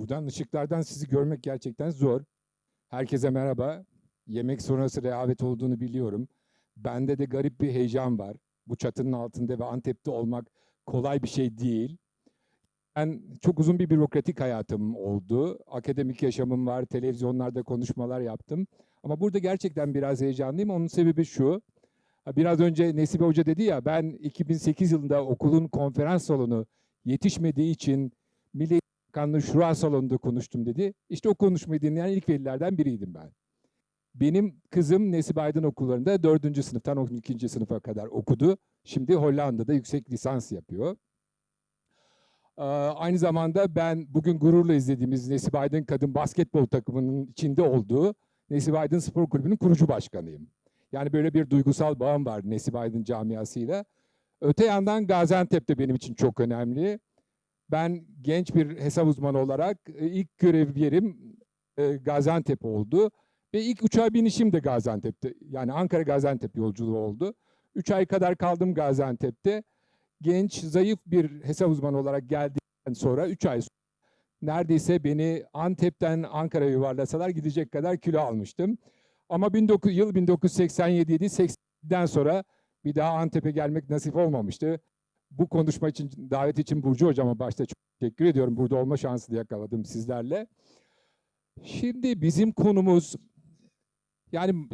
Buradan ışıklardan sizi görmek gerçekten zor. Herkese merhaba. Yemek sonrası rehavet olduğunu biliyorum. Bende de garip bir heyecan var. Bu çatının altında ve Antep'te olmak kolay bir şey değil. Ben çok uzun bir bürokratik hayatım oldu. Akademik yaşamım var, televizyonlarda konuşmalar yaptım. Ama burada gerçekten biraz heyecanlıyım. Onun sebebi şu. Biraz önce Nesibe Hoca dedi ya ben 2008 yılında okulun konferans salonu yetişmediği için Milli Bakanlığı Şura Salonu'nda konuştum dedi. İşte o konuşmayı dinleyen ilk velilerden biriydim ben. Benim kızım Nesibe Aydın okullarında 4. sınıftan 12. sınıfa kadar okudu. Şimdi Hollanda'da yüksek lisans yapıyor. Ee, Aynı zamanda ben bugün gururla izlediğimiz Nesibe Aydın kadın basketbol takımının içinde olduğu Nesibe Aydın Spor Kulübü'nün kurucu başkanıyım. Yani böyle bir duygusal bağım var Nesibe Aydın camiasıyla. Öte yandan Gaziantep de benim için çok önemli. Ben genç bir hesap uzmanı olarak e, ilk görev yerim e, Gaziantep oldu. Ve ilk uçağa binişim de Gaziantep'te. Yani Ankara Gaziantep yolculuğu oldu. Üç ay kadar kaldım Gaziantep'te. Genç, zayıf bir hesap uzmanı olarak geldikten sonra üç ay sonra neredeyse beni Antep'ten Ankara'ya yuvarlasalar gidecek kadar kilo almıştım. Ama 19, yıl 1987 idi. 80'den sonra bir daha Antep'e gelmek nasip olmamıştı. Bu konuşma için, davet için Burcu Hocama başta çok teşekkür ediyorum. Burada olma şansı da yakaladım sizlerle. Şimdi bizim konumuz yani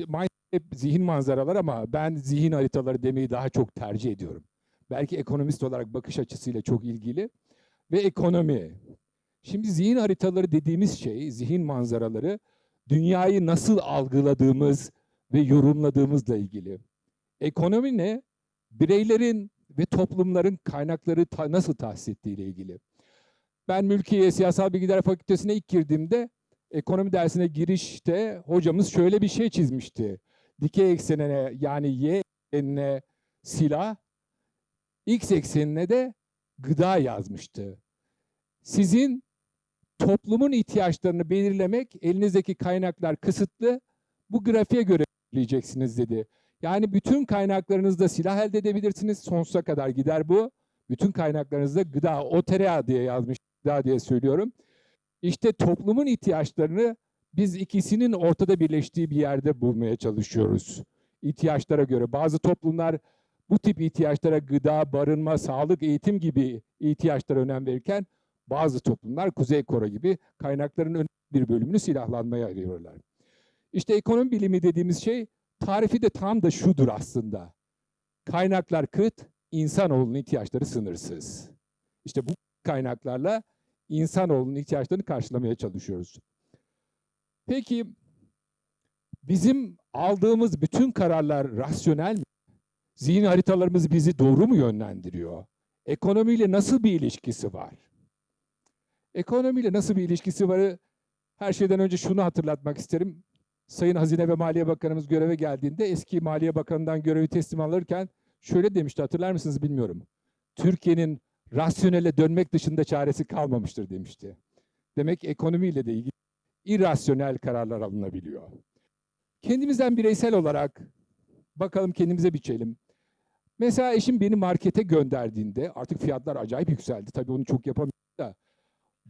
hep zihin manzaralar ama ben zihin haritaları demeyi daha çok tercih ediyorum. Belki ekonomist olarak bakış açısıyla çok ilgili ve ekonomi. Şimdi zihin haritaları dediğimiz şey, zihin manzaraları dünyayı nasıl algıladığımız ve yorumladığımızla ilgili. Ekonomi ne? Bireylerin ve toplumların kaynakları ta- nasıl tahsis ettiğiyle ilgili. Ben Mülkiye Siyasal Bilgiler Fakültesine ilk girdiğimde ekonomi dersine girişte hocamız şöyle bir şey çizmişti. Dikey eksenine yani y eksenine silah, x eksenine de gıda yazmıştı. Sizin toplumun ihtiyaçlarını belirlemek, elinizdeki kaynaklar kısıtlı, bu grafiğe göre belirleyeceksiniz dedi. Yani bütün kaynaklarınızda silah elde edebilirsiniz, sonsuza kadar gider bu. Bütün kaynaklarınızda gıda, o tereyağı diye yazmış, gıda diye söylüyorum. İşte toplumun ihtiyaçlarını biz ikisinin ortada birleştiği bir yerde bulmaya çalışıyoruz. İhtiyaçlara göre. Bazı toplumlar bu tip ihtiyaçlara gıda, barınma, sağlık, eğitim gibi ihtiyaçlara önem verirken bazı toplumlar Kuzey Kore gibi kaynakların önemli bir bölümünü silahlanmaya ayırıyorlar. İşte ekonomi bilimi dediğimiz şey tarifi de tam da şudur aslında. Kaynaklar kıt, insanoğlunun ihtiyaçları sınırsız. İşte bu kaynaklarla insanoğlunun ihtiyaçlarını karşılamaya çalışıyoruz. Peki bizim aldığımız bütün kararlar rasyonel mi? Zihin haritalarımız bizi doğru mu yönlendiriyor? Ekonomiyle nasıl bir ilişkisi var? Ekonomiyle nasıl bir ilişkisi var? Her şeyden önce şunu hatırlatmak isterim. Sayın Hazine ve Maliye Bakanımız göreve geldiğinde eski Maliye Bakanı'ndan görevi teslim alırken şöyle demişti hatırlar mısınız bilmiyorum. Türkiye'nin rasyonele dönmek dışında çaresi kalmamıştır demişti. Demek ekonomiyle de ilgili irrasyonel kararlar alınabiliyor. Kendimizden bireysel olarak bakalım kendimize biçelim. Mesela eşim beni markete gönderdiğinde artık fiyatlar acayip yükseldi. Tabii onu çok yapamıyorum.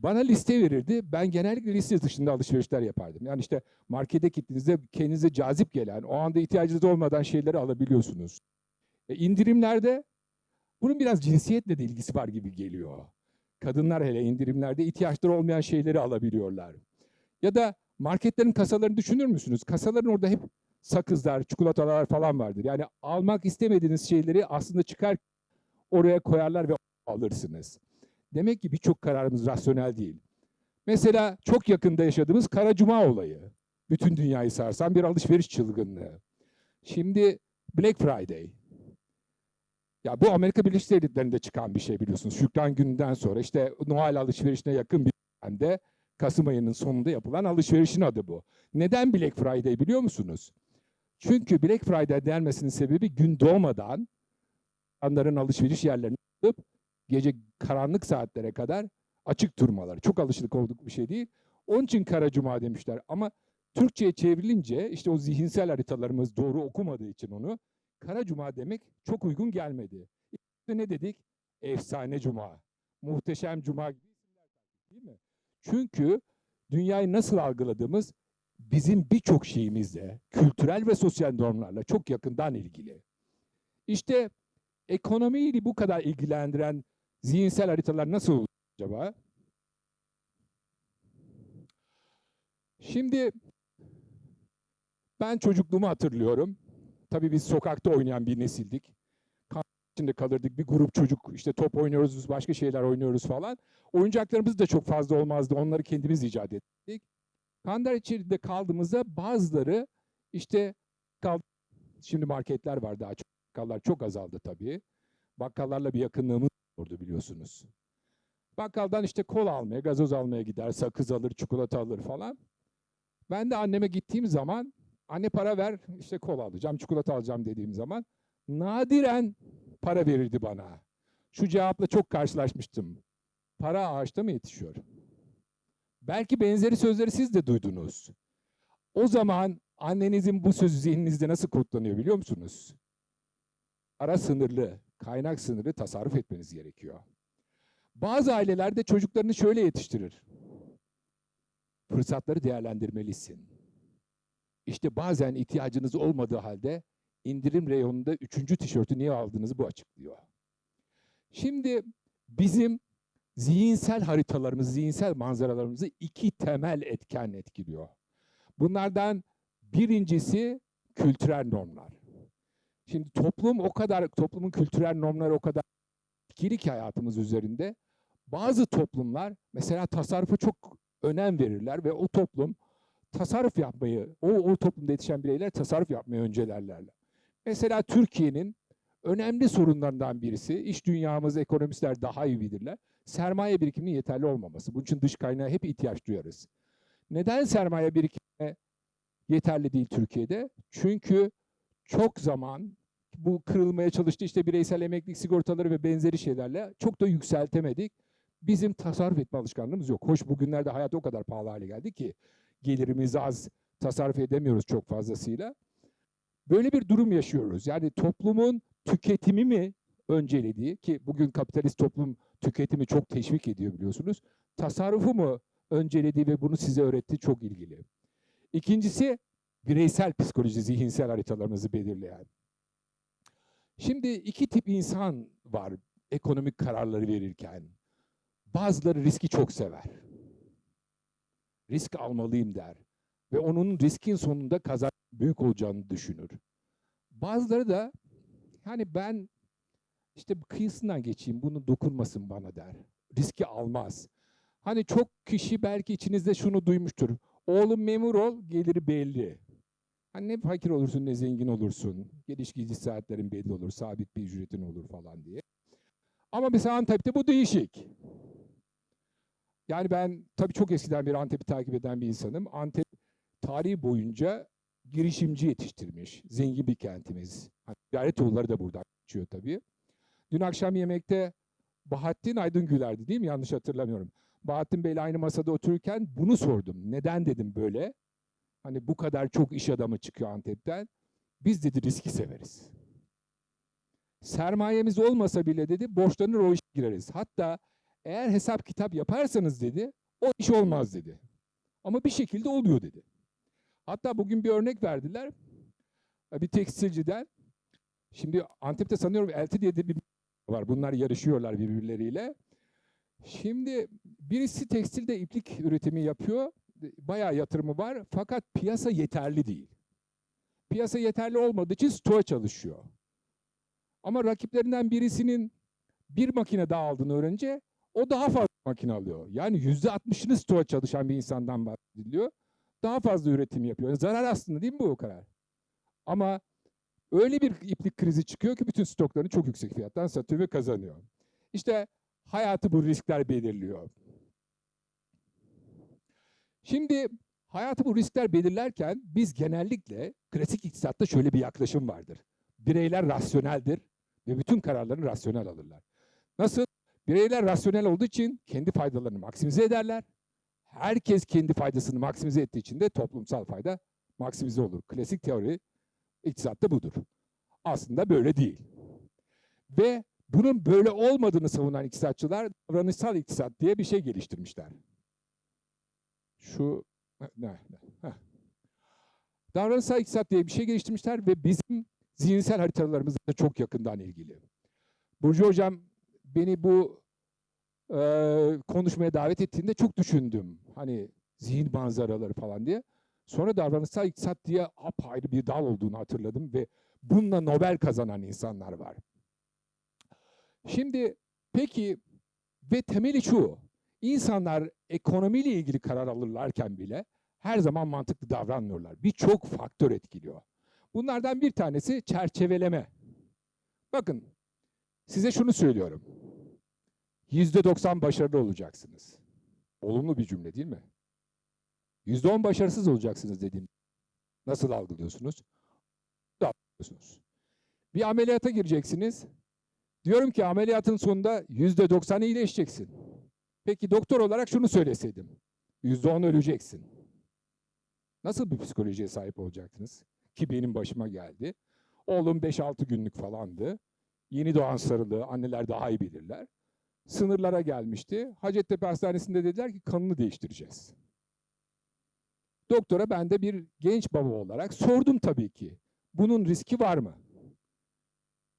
Bana liste verirdi. Ben genellikle liste dışında alışverişler yapardım. Yani işte markete gittiğinizde kendinize cazip gelen, o anda ihtiyacınız olmadan şeyleri alabiliyorsunuz. E, indirimlerde bunun biraz cinsiyetle de ilgisi var gibi geliyor. Kadınlar hele indirimlerde ihtiyaçları olmayan şeyleri alabiliyorlar. Ya da marketlerin kasalarını düşünür müsünüz? Kasaların orada hep sakızlar, çikolatalar falan vardır. Yani almak istemediğiniz şeyleri aslında çıkar oraya koyarlar ve alırsınız. Demek ki birçok kararımız rasyonel değil. Mesela çok yakında yaşadığımız Kara Cuma olayı. Bütün dünyayı sarsan bir alışveriş çılgınlığı. Şimdi Black Friday. Ya bu Amerika Birleşik Devletleri'nde çıkan bir şey biliyorsunuz. Şükran gününden sonra işte Noel alışverişine yakın bir dönemde Kasım ayının sonunda yapılan alışverişin adı bu. Neden Black Friday biliyor musunuz? Çünkü Black Friday denmesinin sebebi gün doğmadan insanların alışveriş yerlerini alıp gece karanlık saatlere kadar açık durmaları. Çok alışılık olduk bir şey değil. Onun için Kara Cuma demişler. Ama Türkçe'ye çevrilince işte o zihinsel haritalarımız doğru okumadığı için onu Kara Cuma demek çok uygun gelmedi. İşte ne dedik? Efsane Cuma, Muhteşem Cuma değil mi? Çünkü dünyayı nasıl algıladığımız bizim birçok şeyimizle, kültürel ve sosyal normlarla çok yakından ilgili. İşte ekonomiyle bu kadar ilgilendiren zihinsel haritalar nasıl olur acaba? Şimdi ben çocukluğumu hatırlıyorum. Tabii biz sokakta oynayan bir nesildik. Kamp içinde kalırdık. Bir grup çocuk işte top oynuyoruz, başka şeyler oynuyoruz falan. Oyuncaklarımız da çok fazla olmazdı. Onları kendimiz icat ettik. Kandar içerisinde kaldığımızda bazıları işte şimdi marketler var daha çok. Bakkallar çok azaldı tabii. Bakkallarla bir yakınlığımız oldu biliyorsunuz. Bakkaldan işte kola almaya, gazoz almaya gider, sakız alır, çikolata alır falan. Ben de anneme gittiğim zaman anne para ver işte kola alacağım, çikolata alacağım dediğim zaman nadiren para verirdi bana. Şu cevapla çok karşılaşmıştım. Para ağaçta mı yetişiyor? Belki benzeri sözleri siz de duydunuz. O zaman annenizin bu sözü zihninizde nasıl kodlanıyor biliyor musunuz? Para sınırlı, kaynak sınırlı tasarruf etmeniz gerekiyor. Bazı ailelerde çocuklarını şöyle yetiştirir. Fırsatları değerlendirmelisin. İşte bazen ihtiyacınız olmadığı halde indirim reyonunda üçüncü tişörtü niye aldığınızı bu açıklıyor. Şimdi bizim zihinsel haritalarımız, zihinsel manzaralarımızı iki temel etken etkiliyor. Bunlardan birincisi kültürel normlar. Şimdi toplum o kadar, toplumun kültürel normları o kadar etkili ki hayatımız üzerinde. Bazı toplumlar mesela tasarrufa çok önem verirler ve o toplum tasarruf yapmayı, o, o toplumda yetişen bireyler tasarruf yapmayı öncelerler. Mesela Türkiye'nin önemli sorunlarından birisi, iş dünyamız, ekonomistler daha iyi bilirler, sermaye birikiminin yeterli olmaması. Bunun için dış kaynağa hep ihtiyaç duyarız. Neden sermaye birikimi yeterli değil Türkiye'de? Çünkü çok zaman bu kırılmaya çalıştı işte bireysel emeklilik sigortaları ve benzeri şeylerle çok da yükseltemedik. Bizim tasarruf etme alışkanlığımız yok. Hoş bugünlerde hayat o kadar pahalı hale geldi ki gelirimiz az, tasarruf edemiyoruz çok fazlasıyla. Böyle bir durum yaşıyoruz. Yani toplumun tüketimi mi öncelediği ki bugün kapitalist toplum tüketimi çok teşvik ediyor biliyorsunuz. Tasarrufu mu öncelediği ve bunu size öğretti çok ilgili. İkincisi bireysel psikoloji, zihinsel haritalarımızı belirleyen. Şimdi iki tip insan var ekonomik kararları verirken. Bazıları riski çok sever. Risk almalıyım der. Ve onun riskin sonunda kazan büyük olacağını düşünür. Bazıları da hani ben işte kıyısından geçeyim bunu dokunmasın bana der. Riski almaz. Hani çok kişi belki içinizde şunu duymuştur. Oğlum memur ol, geliri belli. Hani ne fakir olursun ne zengin olursun. Geliş gidiş saatlerin belli olur, sabit bir ücretin olur falan diye. Ama mesela Antep'te bu değişik. Yani ben tabii çok eskiden beri Antep'i takip eden bir insanım. Antep tarihi boyunca girişimci yetiştirmiş. Zengin bir kentimiz. Hani ticaret yolları da buradan geçiyor tabii. Dün akşam yemekte Bahattin Aydın Güler'di değil mi? Yanlış hatırlamıyorum. Bahattin Bey'le aynı masada otururken bunu sordum. Neden dedim böyle? Hani bu kadar çok iş adamı çıkıyor Antep'ten. Biz dedi riski severiz. Sermayemiz olmasa bile dedi borçlanır o işe gireriz. Hatta eğer hesap kitap yaparsanız dedi o iş olmaz dedi. Ama bir şekilde oluyor dedi. Hatta bugün bir örnek verdiler. Bir tekstilciden. Şimdi Antep'te sanıyorum Elti diye de bir var. Bunlar yarışıyorlar birbirleriyle. Şimdi birisi tekstilde iplik üretimi yapıyor. Bayağı yatırımı var fakat piyasa yeterli değil. Piyasa yeterli olmadığı için stoğa çalışıyor. Ama rakiplerinden birisinin bir makine daha aldığını öğrenince o daha fazla makine alıyor. Yani yüzde altmışını stoğa çalışan bir insandan bahsediliyor. Daha fazla üretim yapıyor. Yani zarar aslında değil mi bu o kadar? Ama öyle bir iplik krizi çıkıyor ki bütün stoklarını çok yüksek fiyattan satıyor ve kazanıyor. İşte hayatı bu riskler belirliyor. Şimdi hayatı bu riskler belirlerken biz genellikle klasik iktisatta şöyle bir yaklaşım vardır. Bireyler rasyoneldir ve bütün kararlarını rasyonel alırlar. Nasıl? Bireyler rasyonel olduğu için kendi faydalarını maksimize ederler. Herkes kendi faydasını maksimize ettiği için de toplumsal fayda maksimize olur. Klasik teori iktisatta budur. Aslında böyle değil. Ve bunun böyle olmadığını savunan iktisatçılar davranışsal iktisat diye bir şey geliştirmişler. Şu. Davranışsal iktisat diye bir şey geliştirmişler ve bizim zihinsel haritalarımızla çok yakından ilgili. Burcu Hocam beni bu e, konuşmaya davet ettiğinde çok düşündüm. Hani zihin manzaraları falan diye. Sonra davranışsal iktisat diye apayrı bir dal olduğunu hatırladım ve bununla Nobel kazanan insanlar var. Şimdi peki ve temeli şu. İnsanlar ekonomiyle ilgili karar alırlarken bile her zaman mantıklı davranmıyorlar. Birçok faktör etkiliyor. Bunlardan bir tanesi çerçeveleme. Bakın size şunu söylüyorum. Yüzde doksan başarılı olacaksınız. Olumlu bir cümle değil mi? Yüzde on başarısız olacaksınız dediğim. Nasıl algılıyorsunuz? Algılıyorsunuz. Bir ameliyata gireceksiniz. Diyorum ki ameliyatın sonunda yüzde doksan iyileşeceksin. Peki doktor olarak şunu söyleseydim. Yüzde on öleceksin. Nasıl bir psikolojiye sahip olacaktınız? Ki benim başıma geldi. Oğlum 5-6 günlük falandı. Yeni doğan sarılı, anneler daha iyi bilirler. Sınırlara gelmişti. Hacettepe Hastanesi'nde dediler ki kanını değiştireceğiz. Doktora ben de bir genç baba olarak sordum tabii ki. Bunun riski var mı?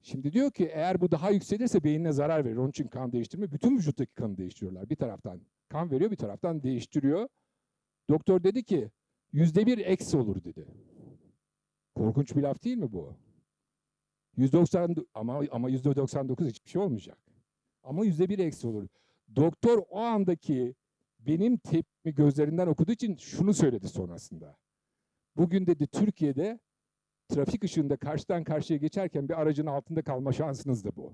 Şimdi diyor ki eğer bu daha yükselirse beynine zarar verir. Onun için kan değiştirme. Bütün vücuttaki kanı değiştiriyorlar. Bir taraftan kan veriyor, bir taraftan değiştiriyor. Doktor dedi ki yüzde bir eksi olur dedi. Korkunç bir laf değil mi bu? 190 ama ama yüzde 99 hiçbir şey olmayacak. Ama yüzde bir eksi olur. Doktor o andaki benim tepkimi gözlerinden okuduğu için şunu söyledi sonrasında. Bugün dedi Türkiye'de trafik ışığında karşıdan karşıya geçerken bir aracın altında kalma şansınız da bu.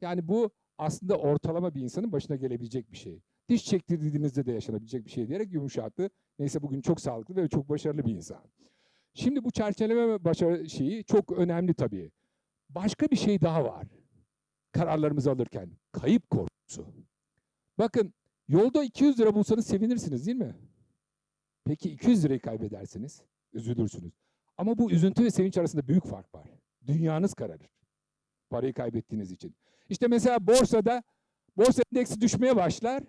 Yani bu aslında ortalama bir insanın başına gelebilecek bir şey. Diş çektirdiğinizde de yaşanabilecek bir şey diyerek yumuşattı. Neyse bugün çok sağlıklı ve çok başarılı bir insan. Şimdi bu çerçeveleme başarı şeyi çok önemli tabii. Başka bir şey daha var. Kararlarımızı alırken kayıp korkusu. Bakın yolda 200 lira bulsanız sevinirsiniz değil mi? Peki 200 lirayı kaybederseniz üzülürsünüz. Ama bu üzüntü ve sevinç arasında büyük fark var. Dünyanız kararır. Parayı kaybettiğiniz için. İşte mesela borsada borsa endeksi düşmeye başlar.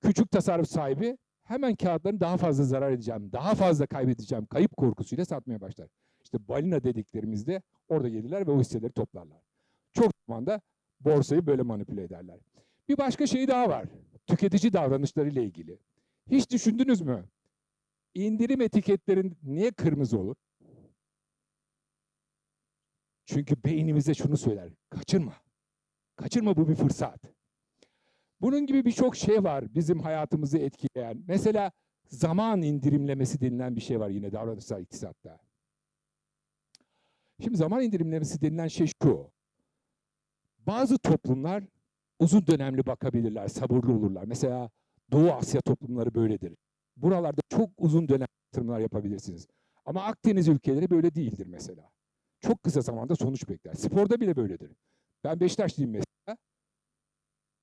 Küçük tasarruf sahibi hemen kağıtlarını daha fazla zarar edeceğim, daha fazla kaybedeceğim kayıp korkusuyla satmaya başlar. İşte balina dediklerimizde orada gelirler ve o hisseleri toplarlar. Çok zaman da borsayı böyle manipüle ederler. Bir başka şey daha var. Tüketici davranışlarıyla ilgili. Hiç düşündünüz mü? İndirim etiketlerin niye kırmızı olur? Çünkü beynimize şunu söyler. Kaçırma. Kaçırma bu bir fırsat. Bunun gibi birçok şey var bizim hayatımızı etkileyen. Mesela zaman indirimlemesi denilen bir şey var yine davranışsal iktisatta. Şimdi zaman indirimlemesi denilen şey şu. Bazı toplumlar uzun dönemli bakabilirler, sabırlı olurlar. Mesela Doğu Asya toplumları böyledir. Buralarda çok uzun dönem yatırımlar yapabilirsiniz. Ama Akdeniz ülkeleri böyle değildir mesela. Çok kısa zamanda sonuç bekler. Sporda bile böyledir. Ben Beşiktaşlıyım mesela.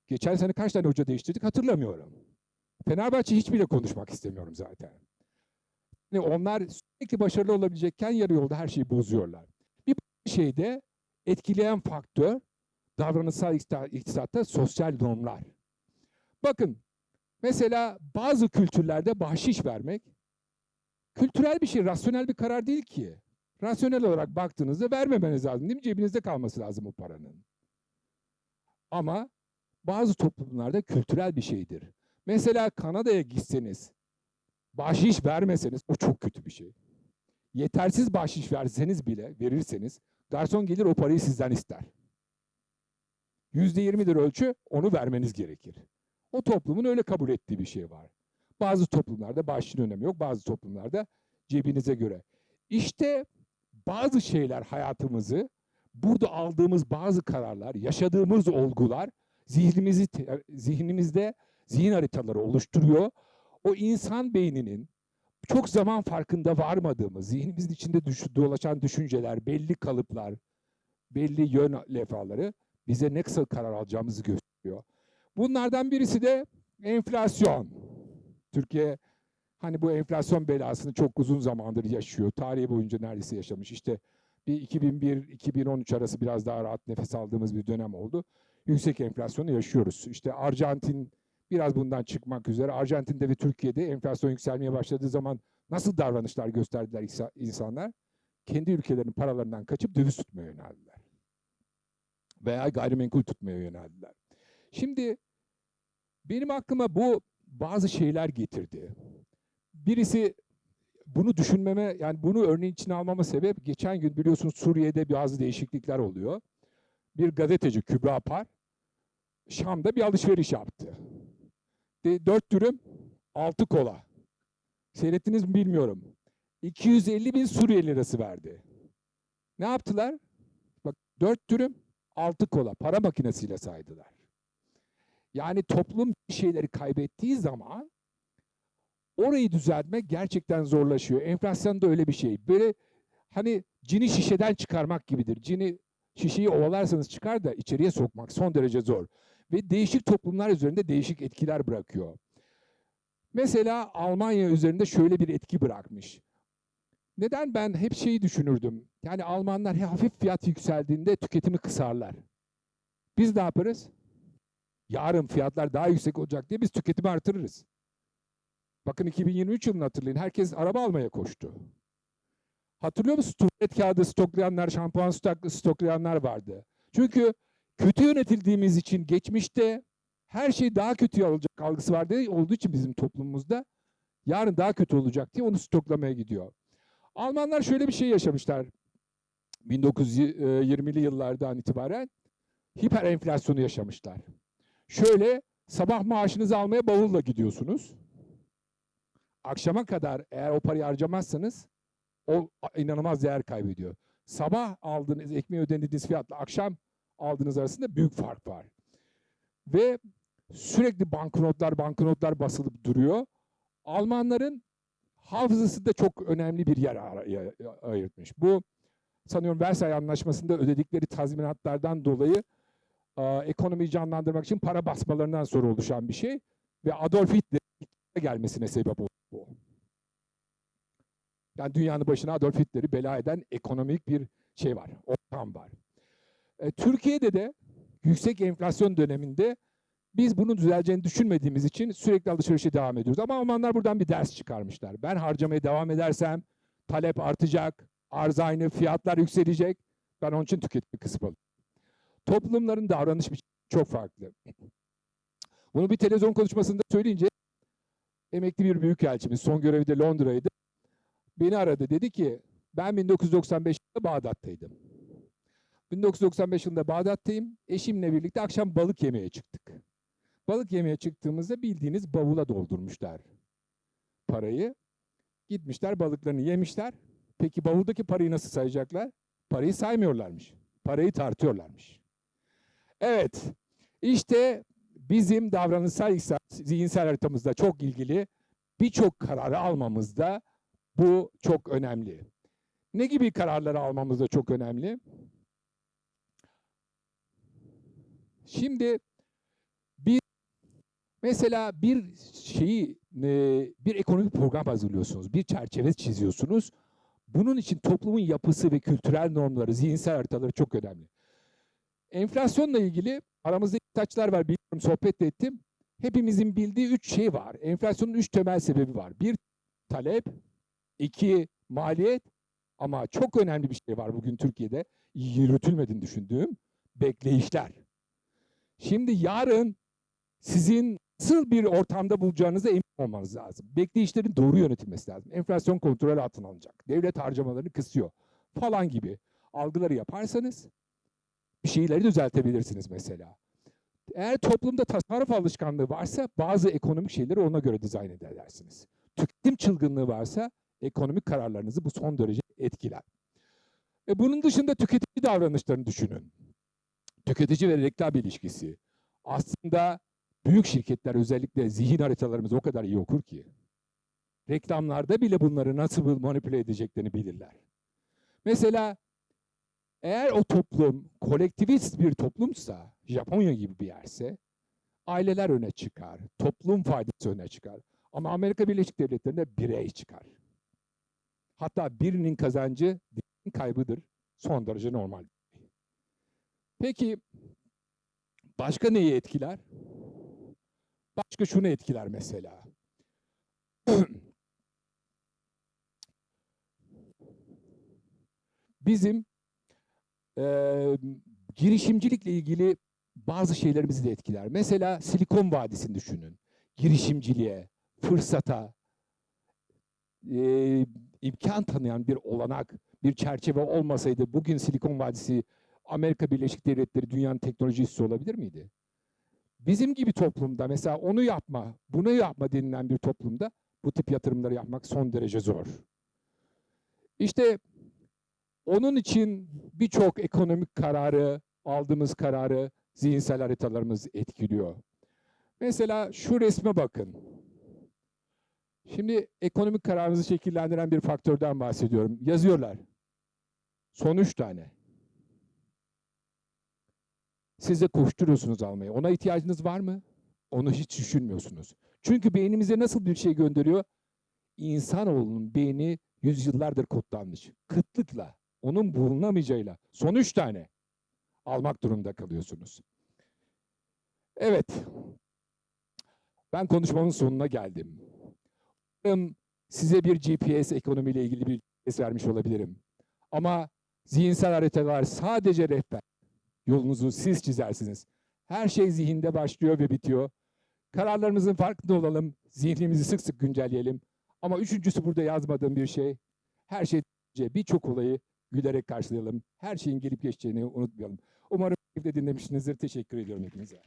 Geçen sene kaç tane hoca değiştirdik hatırlamıyorum. Fenerbahçe hiç bile konuşmak istemiyorum zaten. Yani onlar sürekli başarılı olabilecekken yarı yolda her şeyi bozuyorlar. Bir şeyde etkileyen faktör davranışsal iktisatta sosyal normlar. Bakın mesela bazı kültürlerde bahşiş vermek kültürel bir şey, rasyonel bir karar değil ki. Rasyonel olarak baktığınızda vermemeniz lazım değil mi? Cebinizde kalması lazım o paranın. Ama bazı toplumlarda kültürel bir şeydir. Mesela Kanada'ya gitseniz, bahşiş vermeseniz o çok kötü bir şey. Yetersiz bahşiş verseniz bile, verirseniz garson gelir o parayı sizden ister. Yüzde yirmidir ölçü, onu vermeniz gerekir. O toplumun öyle kabul ettiği bir şey var. Bazı toplumlarda bahşişin önemi yok, bazı toplumlarda cebinize göre. İşte bazı şeyler hayatımızı, burada aldığımız bazı kararlar, yaşadığımız olgular zihnimizi zihnimizde zihin haritaları oluşturuyor. O insan beyninin çok zaman farkında varmadığımız, zihnimizin içinde düş dolaşan düşünceler, belli kalıplar, belli yön lefaları bize ne kısa karar alacağımızı gösteriyor. Bunlardan birisi de enflasyon. Türkiye hani bu enflasyon belasını çok uzun zamandır yaşıyor. Tarihi boyunca neredeyse yaşamış. İşte bir 2001-2013 arası biraz daha rahat nefes aldığımız bir dönem oldu yüksek enflasyonu yaşıyoruz. İşte Arjantin biraz bundan çıkmak üzere Arjantin'de ve Türkiye'de enflasyon yükselmeye başladığı zaman nasıl davranışlar gösterdiler insa- insanlar? Kendi ülkelerinin paralarından kaçıp döviz tutmaya yöneldiler. Veya gayrimenkul tutmaya yöneldiler. Şimdi benim aklıma bu bazı şeyler getirdi. Birisi bunu düşünmeme yani bunu örneğin içine almama sebep geçen gün biliyorsunuz Suriye'de bazı değişiklikler oluyor. Bir gazeteci Kübra Par Şam'da bir alışveriş yaptı. De, 4 dürüm 6 kola. Seyrettiniz mi bilmiyorum. 250 bin Suriyeli lirası verdi. Ne yaptılar? Bak 4 dürüm 6 kola para makinesiyle saydılar. Yani toplum bir şeyleri kaybettiği zaman orayı düzeltmek gerçekten zorlaşıyor. Enflasyon da öyle bir şey. Böyle hani cini şişeden çıkarmak gibidir. Cini şişeyi ovalarsanız çıkar da içeriye sokmak son derece zor. Ve değişik toplumlar üzerinde değişik etkiler bırakıyor. Mesela Almanya üzerinde şöyle bir etki bırakmış. Neden ben hep şeyi düşünürdüm. Yani Almanlar hafif fiyat yükseldiğinde tüketimi kısarlar. Biz ne yaparız? Yarın fiyatlar daha yüksek olacak diye biz tüketimi artırırız. Bakın 2023 yılını hatırlayın. Herkes araba almaya koştu. Hatırlıyor musunuz? Tuvalet kağıdı stoklayanlar, şampuan stok- stoklayanlar vardı. Çünkü kötü yönetildiğimiz için geçmişte her şey daha kötü olacak algısı vardı olduğu için bizim toplumumuzda yarın daha kötü olacak diye onu stoklamaya gidiyor. Almanlar şöyle bir şey yaşamışlar 1920'li yıllardan itibaren hiper enflasyonu yaşamışlar. Şöyle sabah maaşınızı almaya bavulla gidiyorsunuz. Akşama kadar eğer o parayı harcamazsanız o inanılmaz değer kaybediyor. Sabah aldığınız ekmeği ödediğiniz fiyatla akşam aldığınız arasında büyük fark var. Ve sürekli banknotlar banknotlar basılıp duruyor. Almanların hafızası da çok önemli bir yer ayırtmış. Bu sanıyorum Versay Anlaşması'nda ödedikleri tazminatlardan dolayı ekonomiyi canlandırmak için para basmalarından sonra oluşan bir şey. Ve Adolf Hitler'in gelmesine sebep oldu bu. Yani dünyanın başına Adolf Hitler'i bela eden ekonomik bir şey var, ortam var. E, Türkiye'de de yüksek enflasyon döneminde biz bunun düzeleceğini düşünmediğimiz için sürekli alışverişe devam ediyoruz. Ama Almanlar buradan bir ders çıkarmışlar. Ben harcamaya devam edersem talep artacak, arz aynı, fiyatlar yükselecek. Ben onun için tüketimi kısmalı. Toplumların davranış biçimi çok farklı. Bunu bir televizyon konuşmasında söyleyince emekli bir büyükelçimiz, son görevi de Londra'ydı. Beni aradı dedi ki ben 1995 yılında Bağdat'taydım. 1995 yılında Bağdat'tayım. Eşimle birlikte akşam balık yemeye çıktık. Balık yemeye çıktığımızda bildiğiniz bavula doldurmuşlar parayı. Gitmişler balıklarını yemişler. Peki bavuldaki parayı nasıl sayacaklar? Parayı saymıyorlarmış. Parayı tartıyorlarmış. Evet. işte bizim davranışsal zihinsel haritamızda çok ilgili birçok kararı almamızda bu çok önemli. Ne gibi kararları almamız da çok önemli? Şimdi bir mesela bir şeyi e, bir ekonomik program hazırlıyorsunuz, bir çerçeve çiziyorsunuz. Bunun için toplumun yapısı ve kültürel normları, zihinsel haritaları çok önemli. Enflasyonla ilgili aramızda ihtiyaçlar var, biliyorum sohbet ettim. Hepimizin bildiği üç şey var. Enflasyonun üç temel sebebi var. Bir, talep. iki maliyet. Ama çok önemli bir şey var bugün Türkiye'de. Yürütülmediğini düşündüğüm bekleyişler. Şimdi yarın sizin nasıl bir ortamda bulacağınıza emin olmanız lazım. Bekleyişlerin doğru yönetilmesi lazım. Enflasyon kontrol altına alınacak. Devlet harcamalarını kısıyor falan gibi algıları yaparsanız bir şeyleri düzeltebilirsiniz mesela. Eğer toplumda tasarruf alışkanlığı varsa bazı ekonomik şeyleri ona göre dizayn edersiniz. Tüketim çılgınlığı varsa ekonomik kararlarınızı bu son derece etkiler. E bunun dışında tüketici davranışlarını düşünün. Tüketici ve reklam ilişkisi. Aslında büyük şirketler özellikle zihin haritalarımızı o kadar iyi okur ki. Reklamlarda bile bunları nasıl manipüle edeceklerini bilirler. Mesela eğer o toplum kolektivist bir toplumsa, Japonya gibi bir yerse, aileler öne çıkar, toplum faydası öne çıkar. Ama Amerika Birleşik Devletleri'nde birey çıkar. Hatta birinin kazancı diğerinin kaybıdır. Son derece normal. Peki başka neyi etkiler? Başka şunu etkiler mesela. Bizim girişimcilikle ilgili bazı şeylerimizi de etkiler. Mesela Silikon Vadisi'ni düşünün. Girişimciliğe, fırsata, eee, imkan tanıyan bir olanak, bir çerçeve olmasaydı bugün Silikon Vadisi Amerika Birleşik Devletleri dünyanın teknoloji üssü olabilir miydi? Bizim gibi toplumda mesela onu yapma, bunu yapma denilen bir toplumda bu tip yatırımları yapmak son derece zor. İşte onun için birçok ekonomik kararı, aldığımız kararı zihinsel haritalarımız etkiliyor. Mesela şu resme bakın. Şimdi ekonomik kararınızı şekillendiren bir faktörden bahsediyorum. Yazıyorlar. Son üç tane. Siz de koşturuyorsunuz almaya. Ona ihtiyacınız var mı? Onu hiç düşünmüyorsunuz. Çünkü beynimize nasıl bir şey gönderiyor? İnsanoğlunun beyni yüzyıllardır kodlanmış. Kıtlıkla, onun bulunamayacağıyla. Son üç tane almak durumunda kalıyorsunuz. Evet. Ben konuşmamın sonuna geldim. Umarım size bir GPS ekonomiyle ilgili bir GPS vermiş olabilirim. Ama zihinsel haritalar sadece rehber. Yolunuzu siz çizersiniz. Her şey zihinde başlıyor ve bitiyor. Kararlarımızın farkında olalım. Zihnimizi sık sık güncelleyelim. Ama üçüncüsü burada yazmadığım bir şey. Her şey birçok olayı gülerek karşılayalım. Her şeyin gelip geçeceğini unutmayalım. Umarım keyifle dinlemişsinizdir. Teşekkür ediyorum hepinize.